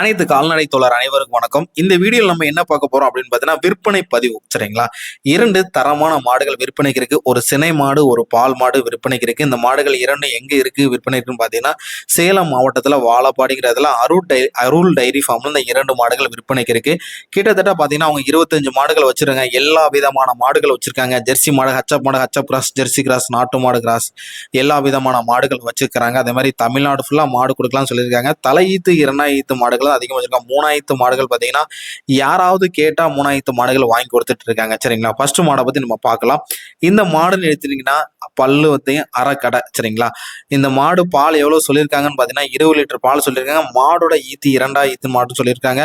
அனைத்து கால்நடை தோழர் அனைவருக்கும் வணக்கம். இந்த வீடியோவில் நம்ம என்ன பார்க்க போறோம் அப்படின்னு பார்த்தீங்கன்னா விற்பனை பதிவு சரிங்களா? இரண்டு தரமான மாடுகள் விற்பனைக்கு இருக்கு. ஒரு சினை மாடு ஒரு பால் மாடு விற்பனைக்கு இருக்கு. இந்த மாடுகள் இரண்டு எங்க இருக்கு விற்பனை இருக்குன்னு பார்த்தீங்கன்னா சேலம் மாவட்டத்தில் வாழப்பாடிங்கிறதுல அருள் டை அருள் டைரி ஃபார்ம்ல இந்த இரண்டு மாடுகள் விற்பனைக்கு இருக்கு. கிட்டத்தட்ட பார்த்தீங்கன்னா அவங்க இருபத்தஞ்சு மாடுகள் வச்சிருக்காங்க. எல்லா விதமான மாடுகள் வச்சிருக்காங்க. ஜெர்சி மாடு ஹச்சப் மாடு ஹச்சப் கிராஸ் ஜெர்சி கிராஸ் நாட்டு மாடு கிராஸ் எல்லா விதமான மாடுகள் வச்சிருக்கிறாங்க. அதே மாதிரி தமிழ்நாடு ஃபுல்லா மாடு கொடுக்கலாம்னு சொல்லியிருக்காங்க. தலையீத்து இரண்டாயிரத்து மாடுகள் தான் அதிகமாக வச்சிருக்காங்க. மூணாயிரத்து மாடுகள் பார்த்தீங்கன்னா யாராவது கேட்டா மூணாயிரத்து மாடுகள் வாங்கி கொடுத்துட்டு இருக்காங்க. சரிங்களா? ஃபர்ஸ்ட் மாடை பத்தி நம்ம பார்க்கலாம். இந்த மாடுன்னு எடுத்துட்டீங்கன்னா பல்லு வந்து அரைக்கடை. சரிங்களா? இந்த மாடு பால் எவ்வளவு சொல்லியிருக்காங்கன்னு பார்த்தீங்கன்னா இருபது லிட்டர் பால் சொல்லியிருக்காங்க. மாடோட ஈத்து இரண்டா ஈத்து மாடு சொல்லியிருக்காங்க.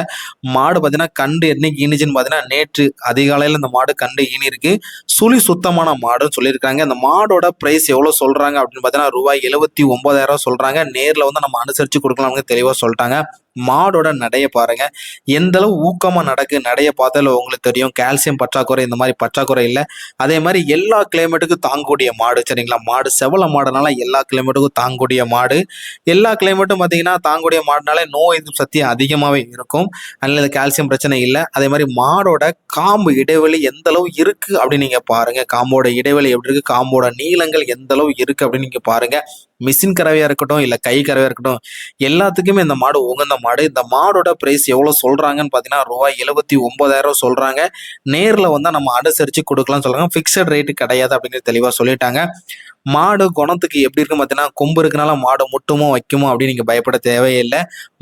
மாடு பார்த்தீங்கன்னா கண்டு என்னைக்கு ஈனிச்சுன்னு பார்த்தீங்கன்னா நேற்று அதிகாலையில் இந்த மாடு கண்டு ஈனி இருக்கு சுழி சுத்தமான மாடுன்னு சொல்லியிருக்காங்க. இந்த மாடோட பிரைஸ் எவ்வளவு சொல்றாங்க அப்படின்னு பார்த்தீங்கன்னா ரூபாய் எழுபத்தி ஒன்பதாயிரம் சொல்றாங்க. நேர்ல வந்து நம்ம அனுசரிச்சு கொடுக்கலாம் தெளிவா சொல்லிட்டாங்க. மாடோட நடைய பாருங்க. எந்த அளவு ஊக்கமா நடக்கு நடைய பார்த்தால உங்களுக்கு தெரியும். கால்சியம் பற்றாக்குறை இந்த மாதிரி பற்றாக்குறை இல்லை. அதே மாதிரி எல்லா கிளைமேட்டுக்கும் தாங்கக்கூடிய மாடு சரிங்களா? மாடு செவல மாடுனால எல்லா கிளைமேட்டுக்கும் தாங்கக்கூடிய மாடு. எல்லா கிளைமேட்டும் பார்த்தீங்கன்னா தாங்கக்கூடிய மாடுனால நோய் எதிர்ப்பு சக்தி அதிகமாகவே இருக்கும். அதனால கால்சியம் பிரச்சனை இல்லை. அதே மாதிரி மாடோட காம்பு இடைவெளி எந்த அளவு இருக்கு அப்படின்னு நீங்க பாருங்க. காம்போட இடைவெளி எப்படி இருக்கு? காம்போட நீளங்கள் எந்த அளவு இருக்கு அப்படின்னு நீங்க பாருங்க. மிஷின் கறவையா இருக்கட்டும் இல்ல கை கறவையா இருக்கட்டும் எல்லாத்துக்குமே இந்த மாடு உகந்த மாடு. இந்த மாடோட பிரைஸ் எவ்வளவு சொல்றாங்கன்னு பாத்தீங்கன்னா ரூபாய் எழுபத்தி ஒன்பதாயிரம் சொல்றாங்க. நேர்ல வந்து நம்ம அனுசரிச்சு கொடுக்கலாம்னு சொல்றாங்க. ஃபிக்ஸட் ரேட்டு கிடையாது அப்படின்னு தெளிவா சொல்லிட்டாங்க. மாடு குணத்துக்கு எப்படி இருக்கும் பார்த்தீங்கன்னா கொம்பு இருக்கனால மாடு முட்டுமோ வைக்குமோ அப்படின்னு நீங்கள் பயப்பட தேவையில்லை.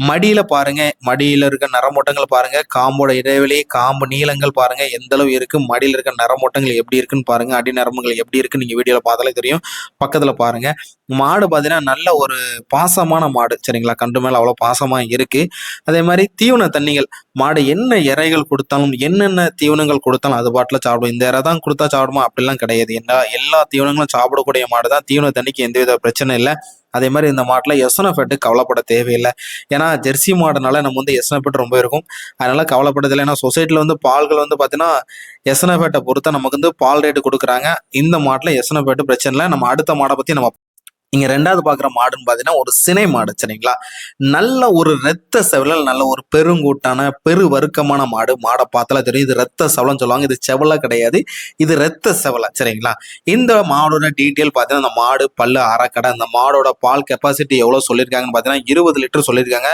மடியில் பாருங்கள் மடியில் இருக்க நரமூட்டங்கள் பாருங்கள் காம்போட இடைவெளி காம்பு நீளங்கள் பாருங்கள் எந்த அளவு இருக்குது மடியில் இருக்க நரமூட்டங்கள் எப்படி இருக்குன்னு பாருங்கள் அடி நரம்புகள் எப்படி இருக்குன்னு நீங்கள் வீடியோவில் பார்த்தாலே தெரியும். பக்கத்தில் பாருங்கள் மாடு பார்த்தீங்கன்னா நல்ல ஒரு பாசமான மாடு சரிங்களா? கண்டு மேலே அவ்வளோ பாசமாக இருக்குது அதே மாதிரி தீவன தண்ணிகள் மாடு என்ன இறைகள் கொடுத்தாலும் என்னென்ன தீவனங்கள் கொடுத்தாலும் அது பாட்டில் சாப்பிடும். இந்த இறை தான் கொடுத்தா சாப்பிடுமா? அப்படிலாம் கிடையாது. என்ன எல்லா தீவனங்களும் சாப்பிடக்கூடிய மாடு தான் தீவன தண்ணிக்கு எந்தவித பிரச்சனை இல்லை. அதே மாதிரி இந்த மாட்டில் எஸ்என்எஃபெட்டு கவலைப்பட தேவையில்லை. ஏன்னா ஜெர்சி மாடுனால நம்ம வந்து எஸ்என்எஃபெட் ரொம்ப இருக்கும். அதனால கவலைப்படதில்லை ஏன்னா சொசைட்டியில் வந்து பால்கள் வந்து பார்த்தீங்கன்னா எஸ்என்எஃபெட்டை பொறுத்த நமக்கு வந்து பால் ரேட்டு கொடுக்குறாங்க. இந்த மாட்டில் எஸ்என்எஃபெட்டு பிரச்சனை இல்லை. நம்ம அடுத்த மாடை பற்றி நம்ம நீங்க ரெண்டாவது பாக்குற மாடுன்னு பாத்தீங்கன்னா ஒரு சினை மாடு சரிங்களா? நல்ல ஒரு ரத்த செவலல் நல்ல ஒரு பெருங்கூட்டான பெரு வர்க்கமான மாடு மாடை பார்த்தாலே தெரியும். இது ரத்த செவலன்னு சொல்லுவாங்க. இது செவல கிடையாது. இது ரத்த செவலை சரிங்களா? இந்த மாடோட டீட்டெயில் பார்த்தீங்கன்னா அந்த மாடு பல்லு அரைக்கடை அந்த மாடோட பால் கெப்பாசிட்டி எவ்வளவு சொல்லியிருக்காங்கன்னு பாத்தீங்கன்னா இருபது லிட்டர் சொல்லியிருக்காங்க.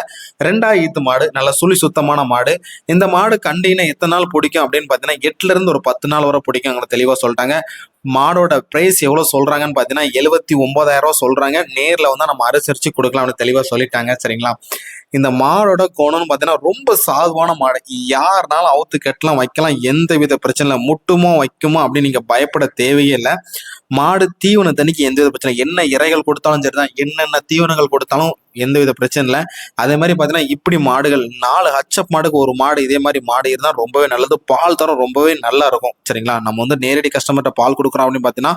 ரெண்டாயிரத்து மாடு நல்ல சுழி சுத்தமான மாடு. இந்த மாடு கண்டினா எத்தனை நாள் பிடிக்கும் அப்படின்னு பார்த்தீங்கன்னா எட்டுல இருந்து ஒரு பத்து நாள் வரை பிடிக்கும் தெளிவா சொல்லிட்டாங்க. மாடோட பிரைஸ் எவ்வளவு சொல்றாங்கன்னு பாத்தீங்கன்னா எழுபத்தி ஒன்பதாயிரம் சொல்கிறாங்க சொல்றாங்க. நேர்ல வந்து நம்ம அனுசரித்து கொடுக்கலாம்னு தெளிவாக சொல்லிட்டாங்க சரிங்களா? இந்த மாடோட கோணம்னு பார்த்தீங்கன்னா ரொம்ப சாதுவான மாடு. யாருனாலும் அவுத்து கட்டலாம் வைக்கலாம் எந்த வித பிரச்சனை இல்லை. முட்டுமோ வைக்குமோ அப்படின்னு நீங்க பயப்பட தேவையே இல்லை. மாடு தீவன தண்ணிக்கு எந்த வித பிரச்சனை என்ன இறைகள் கொடுத்தாலும் சரிதான் என்னென்ன தீவனங்கள் கொடுத்தாலும் எந்த வித பிரச்சனை இல்லை. அதே மாதிரி பார்த்தீங்கன்னா இப்படி மாடுகள் நாலு ஹச்சப் மாடுக்கு ஒரு மாடு இதே மாதிரி மாடு இருந்தால் ரொம்பவே நல்லது. பால் தரம் ரொம்பவே நல்லா இருக்கும். சரிங்களா? நம்ம வந்து நேரடி கஸ்டமர்கிட்ட பால் கொடுக்குறோம் அப்படின்னு பார்த்தீங்கன்னா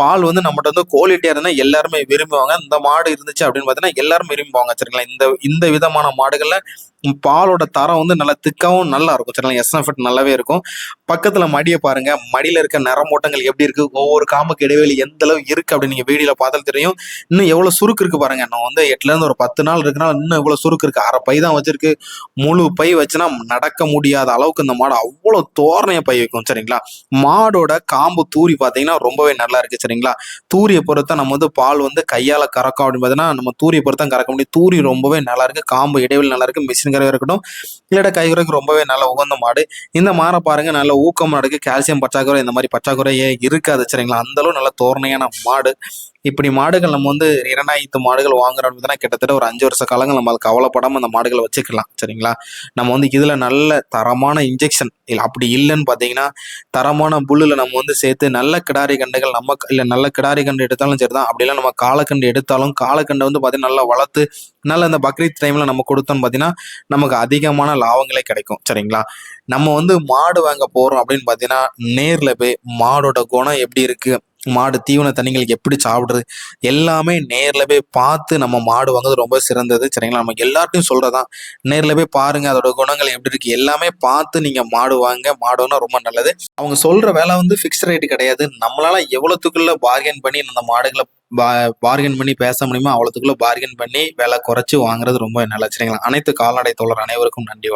பால் வந்து நம்மகிட்ட வந்து குவாலிட்டியாக இருந்தால் எல்லாருமே விரும்புவாங்க. இந்த மாடு இருந்துச்சு அப்படின்னு பார்த்தீங்கன்னா எல்லாரும் விரும்புவாங்க. சரிங்களா? இந்த இந்த விதமான மாடுகளில் பாலோட தரம் வந்து நல்லா திக்காவும் நல்லா இருக்கும். சரிங்களா எஸ்என்எஃப்ட் நல்லாவே இருக்கும். பக்கத்துல மடியை பாருங்க. மடியில இருக்க நரமோட்டங்கள் எப்படி இருக்கு? ஒவ்வொரு காம்புக்கு இடைவெளி எந்த அளவு இருக்கு அப்படின்னு நீங்க வீடியோல பார்த்தாலும் தெரியும். இன்னும் எவ்வளவு சுருக்கு இருக்கு பாருங்க. நான் வந்து எட்டுல இருந்து ஒரு பத்து நாள் இருக்குனால இன்னும் எவ்வளவு சுருக்கு இருக்கு. அரை பை தான் வச்சிருக்கு. முழு பை வச்சுனா நடக்க முடியாத அளவுக்கு இந்த மாடு அவ்வளவு தோரணைய பை வைக்கும். சரிங்களா? மாடோட காம்பு தூரி பாத்தீங்கன்னா ரொம்பவே நல்லா இருக்கு. சரிங்களா? தூரிய பொறுத்த நம்ம வந்து பால் வந்து கையால கறக்கும் அப்படின்னு பார்த்தீங்கன்னா நம்ம தூரிய பொறுத்தா கறக்க முடியும். தூரி ரொம்பவே நல்லா இருக்கு. காம்பு இடைவெளி நல்லா இருக்கு. மிஷின் கறவை இருக்கட்டும் இல்லாட்ட கைகுறைக்கு ரொம்பவே நல்ல உகந்த மாடு. இந்த மாடை பாருங்க நல்ல ஊக்கம் நடக்கு கால்சியம் பற்றாக்குறை இந்த மாதிரி பற்றாக்குறையே இருக்காது சரிங்களா? அந்தளவு நல்ல தோரணையான மாடு. இப்படி மாடுகள் நம்ம வந்து இரண்டாயிரத்து மாடுகள் வாங்குறோம் கிட்டத்தட்ட ஒரு அஞ்சு வருஷ காலங்கள் நம்ம கவலைப்படாம அந்த மாடுகளை வச்சுக்கலாம் சரிங்களா? நம்ம வந்து இதுல நல்ல தரமான இன்ஜெக்ஷன் இல்லை அப்படி இல்லைன்னு பார்த்தீங்கன்னா தரமான புல்லுல நம்ம வந்து சேர்த்து நல்ல கிடாரி கண்டுகள் நம்ம இல்லை நல்ல கிடாரி கண்டு எடுத்தாலும் சரிதான். அப்படிலாம் நம்ம காலக்கண்டு எடுத்தாலும் காலக்கண்டை வந்து பார்த்தீங்கன்னா நல்லா வளர்த்து நல்ல இந்த பக்ரீத் டைம்ல நம்ம கொடுத்தோம்னு பார்த்தீங்கன்னா நமக்கு அதிகமான லாபங்களே கிடைக்கும் சரிங்களா? நம்ம வந்து மாடு வாங்க போறோம் அப்படின்னு பார்த்தீங்கன்னா நேரில் போய் மாடோட குணம் எப்படி இருக்கு? மாடு தீவன தண்ணிகளுக்கு எப்படி சாப்பிடுறது? எல்லாமே நேரில் போய் பார்த்து நம்ம மாடு வாங்குறது ரொம்ப சிறந்தது. சரிங்களா? நம்ம எல்லார்ட்டையும் சொல்கிறதான் நேரில் போய் பாருங்க அதோட குணங்கள் எப்படி இருக்கு. எல்லாமே பார்த்து நீங்கள் மாடு வாங்க. மாடுனா ரொம்ப நல்லது. அவங்க சொல்கிற வேலை வந்து ஃபிக்ஸ் ரேட் கிடையாது. நம்மளால் எவ்வளோத்துக்குள்ள பார்கென் பண்ணி அந்த மாடுகளை பா பார்கென் பண்ணி பேச முடியுமோ அவ்வளோத்துக்குள்ளே பார்கென் பண்ணி விலை குறைச்சி வாங்குறது ரொம்ப நல்லது. சரிங்களா? அனைத்து கால்நடை தோழர் அனைவருக்கும் நன்றி.